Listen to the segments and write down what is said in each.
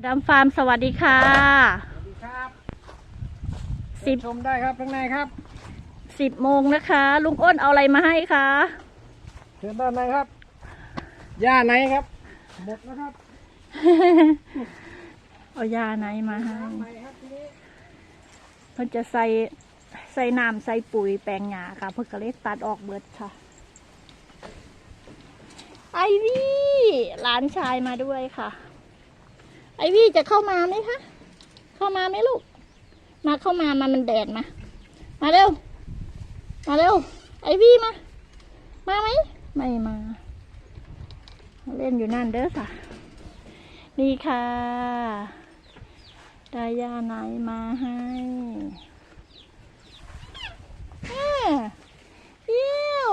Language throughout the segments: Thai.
อดัมฟาร์มสวัสดีค่ะ สวัสดีครับสิบชมได้ครับข้างในครับ สิบโมงนะคะ ลุงอ้นเอาอะไรมาให้คะเชิญด้านในครับย่าไหนครับ หมดแล้วครับ เอายาไหนมาให้ไหนครับทีนี้เพิ่นจะใส่ใส่น้ำใส่ปุ๋ยแปลงหญ้าค่ะ เพิ่นก็เลยตัดออกเบิดค่ะ ไอวี่หลานชายมาด้วยค่ะ ไอวี่จะเข้ามาไหมคะ เข้ามาไหมลูก มาเข้ามามามันแดดมา มาเร็ว มาเร็ว ไอวี่มา มาไหม ไม่มา เล่นอยู่นั่นเด้อค่ะ นี่ค่ะได้ยาไหนมาให้อ่าอิ้ว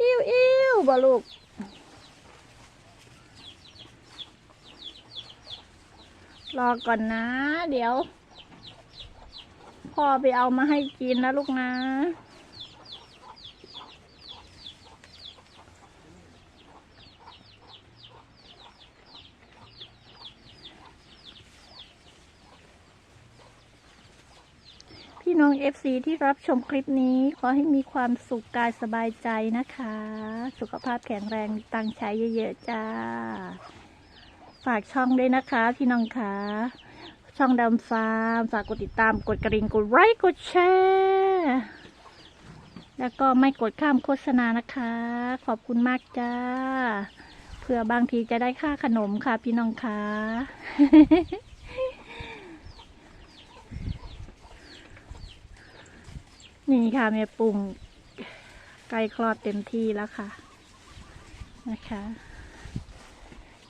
อิ้วอิ้วบ่ลูก รอก่อนนะ เดี๋ยว พ่อไปเอามาให้กินนะลูกนะ พี่น้องเอฟซีที่รับชมคลิปนี้ ขอให้มีความสุขกายสบายใจนะคะ สุขภาพแข็งแรงตังใช้เยอะๆจ้า ฝากช่องด้วยนะคะ พี่น้องคะช่องดำฟาร์มฝากกดติดตามกดกระดิ่งกดไลค์กดแชร์แล้วก็ไม่กดข้ามโฆษณานะคะ ขอบคุณมากจ้าเผื่อบางทีจะได้ค่าขนมค่ะ พี่น้องคะนี่ค่ะแม่ปรุงใกล้คลอดเต็มที่แล้วค่ะ นะคะ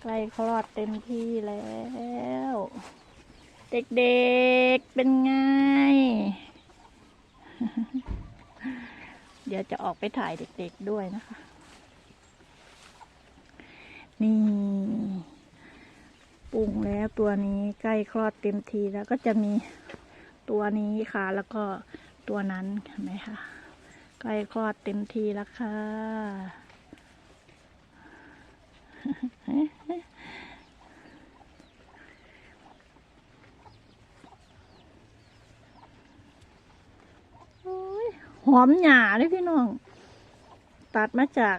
ใกล้คลอดเต็มที่แล้ว เด็กๆเป็นไง เดี๋ยวจะออกไปถ่ายเด็กๆด้วยนะคะ นี่ปรุงแล้วตัวนี้ใกล้คลอดเต็มทีแล้วก็จะมีตัวนี้ค่ะ แล้วก็ตัวนั้นเห็นไหมคะใกล้คลอดเต็มทีแล้วค่ะ หอมหยาเลยพี่น้อง ตัดมาจาก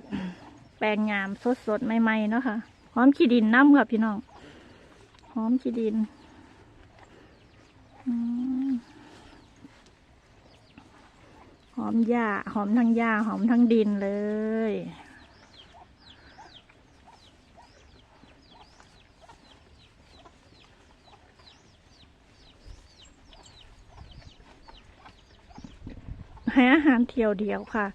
แปลงงามสดๆ ใหม่ๆเนาะค่ะ หอมขี้ดินน้ำค่ะพี่น้อง หอมขี้ดินหอมหญ้าหอมทั้งหญ้าหอมทั้งดินเลย ให้อาหารเที่ยวเดียวค่ะ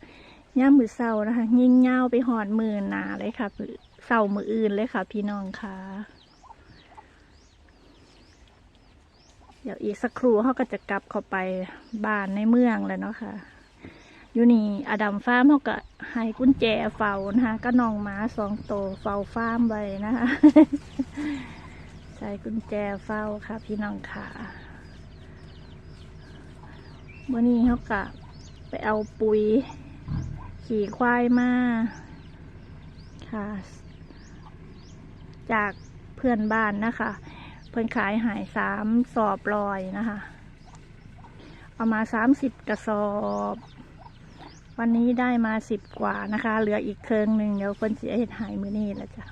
ย่ามือเศร้านะคะ ยิ่งเงาไปหอดมือหนาเลยค่ะเศร้ามืออื่นเลยค่ะ พี่น้องค่ะ เดี๋ยวอีกสักครู่เขาก็จะกลับเข้าไปบ้านในเมืองแล้วเนาะค่ะอยู่นี่อดัมฟาร์มเขาก็ให้กุญแจเฝ้านะคะก็น้องหมาสองโตวเฝ้าฟาร์มไว้นะคะใส่กุญแจเฝ้าค่ะ พี่น้องค่ะวันนี้เขาก็ไป เอาปุ๋ย ขี่ควายมาค่ะ จากเพื่อนบ้านนะคะ เพื่อนขายหายสามสอบลอยนะคะ เอามาสามสิบกระสอบ วันนี้ได้มาสิบกว่านะคะ เหลืออีกเคิงหนึ่งเดี๋ยวคนเสียเห็ดหายมือนี่แล้วจ้ะ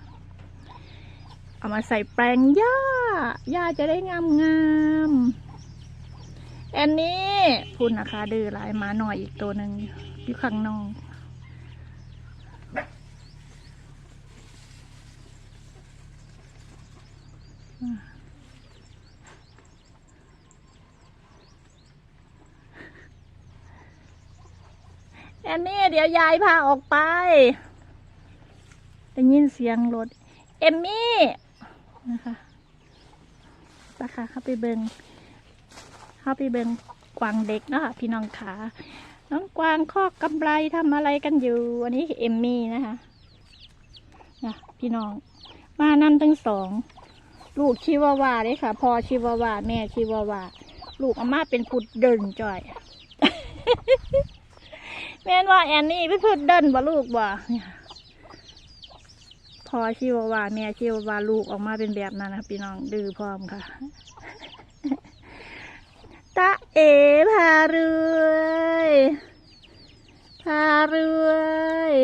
เอามาใส่แปลงหญ้าหญ้าจะได้งามงามๆแอนนี่ พูดนะคะดื้อหลายหมาหน่อยอีกตัวหนึ่งอยู่ข้างนอกแอนนี่เดี๋ยวยายพาออกไปได้ยินเสียงรถ เอมมี่นะคะปะค่ะเข้าไปเบิงเข้าไปเบิง วางเด็กเนาะคะพี่น้องขาน้องกวางคอกกำไรทำอะไรกันอยู่ อันนี้เอมมี่นะคะนะพี่น้อง มานั่นทั้งสอง ลูกชิวาวาเลยค่ะพ่อชิวาวาแม่ชิวาวาลูกอาม่าเป็นพุดเดินจ่อย แม่นว่าแอนนี่ไปพูดเดินบ่ลูกบ่พอชิวาวาแม่ชิวาวาลูกออกมาเป็นแบบนั้นนะคะพี่น้องดื้อพร้อมค่ะ ตะเอพาเรือยพาเรือย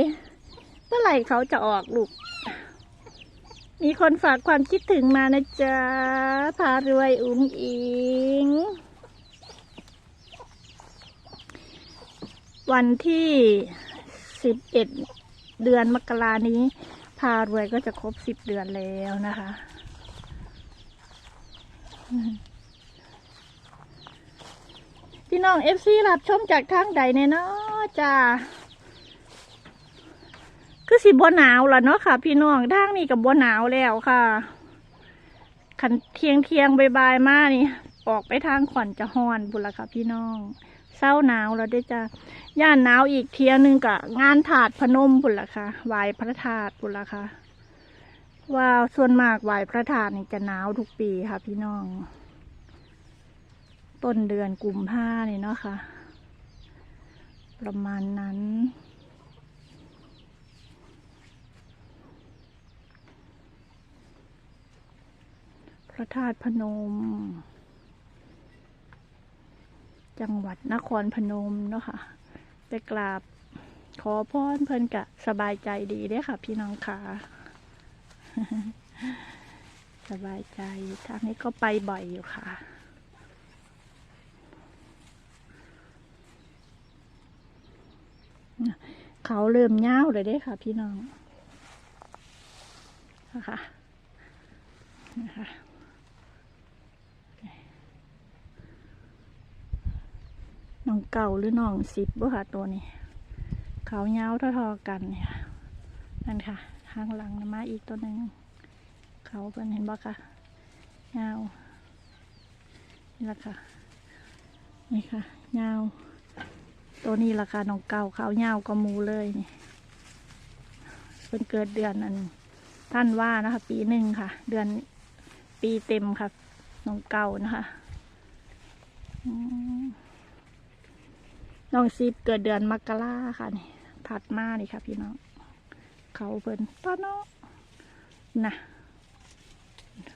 เมื่อไหร่เขาจะออกลูก มีคนฝากความคิดถึงมานะจ๊ะ พารวยอุ้งอิง วันที่สิบเอ็ดเดือนมกรานี้ พารวยก็จะครบสิบเดือนแล้วนะคะ พี่น้องเอฟซีรับชมจากทางใดเนี่ยเนาะจ้าคือสิบัวหนาวล่ะเนาะค่ะ พี่น้องทางนี้กับบัวหนาวแล้วค่ะขันเทียงเทียงบายบายมานี่ ออกไปทางขวัญจะฮอนบุญละค่ะพี่น้องเศร้าหนาวแล้วเด้จ้าย่านหนาวอีกเทียงหนึ่งกะงานถาดพนมบุญละค่ะไหวพระธาตุบุญละค่ะว่าส่วนมากไหวพระธาตุนี่จะหนาวทุกปีค่ะพี่น้อง ต้นเดือนกุมภาเนี่ยเนาะค่ะ ประมาณนั้น พระธาตุพนม จังหวัดนครพนมเนาะค่ะไปกราบขอพรเพิ่นกะสบายใจดีเด้อค่ะ พี่น้องค่ะ สบายใจทางนี้ก็ไปบ่อยอยู่ค่ะ เขาเริ่มเงาเลยเด้ค่ะ พี่น้องนะคะนะคะน้องเก่าหรือน้องสิบบ่ค่ะตัวนี้ เขาเงาเท่าๆกันเนี่ยนั่นค่ะ ทางหลังมาอีกตัวหนึ่งเขาเป็นเห็นบ่ค่ะเงานี่ละค่ะนี่ค่ะเงา ตัวนี้ราคาน้องเก่าขาวยาก็มูเลยนี่เป็นเกิดเดือนนั้นท่านว่านะคะ ปีหนึ่งค่ะ เดือนปีเต็มค่ะน้องเก่านะคะน้องซีบเกิดเดือนมกราค่ะนี่ถัดมานี่ค่ะพี่น้องเขาเพิ่นต้อนเนาะนะ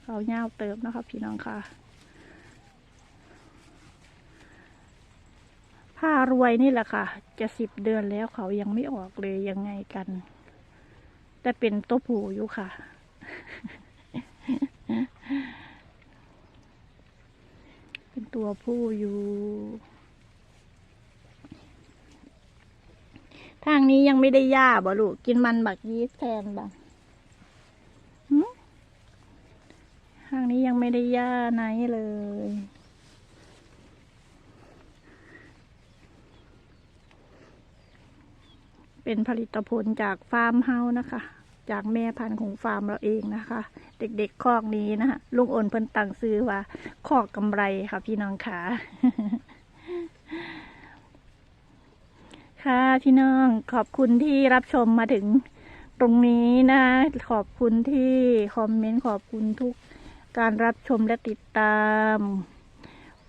เขายาเติมนะคะพี่น้องค่ะ ผ้ารวยนี่แหละค่ะ จะสิบเดือนแล้วเขายังไม่ออกเลยยังไงกัน แต่เป็นตัวผู้อยู่ค่ะ เป็นตัวผู้อยู่ ทางนี้ยังไม่ได้ย่าบ่ลูกกินมันบักยีสแทนบ้างหึทางนี้ยังไม่ได้ย่าไหนเลย เป็นผลิตผลจากฟาร์มเฮานะคะ จากแม่พันธุ์ของฟาร์มเราเองนะคะ เด็กๆคอกนี้นะคะลุงโอนเพิ่นตั้งซื้อว่าคอกกำไรค่ะพี่น้องค่ะค่ะพี่น้องขอบคุณที่รับชมมาถึงตรงนี้นะ ขอบคุณที่คอมเมนต์ขอบคุณทุกการรับชมและติดตาม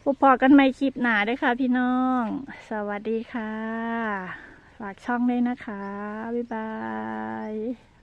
พบพอกันใหม่คลิปหน้าด้วยค่ะพี่น้อง สวัสดีค่ะ ฝากช่องด้วยนะคะ บ๊ายบาย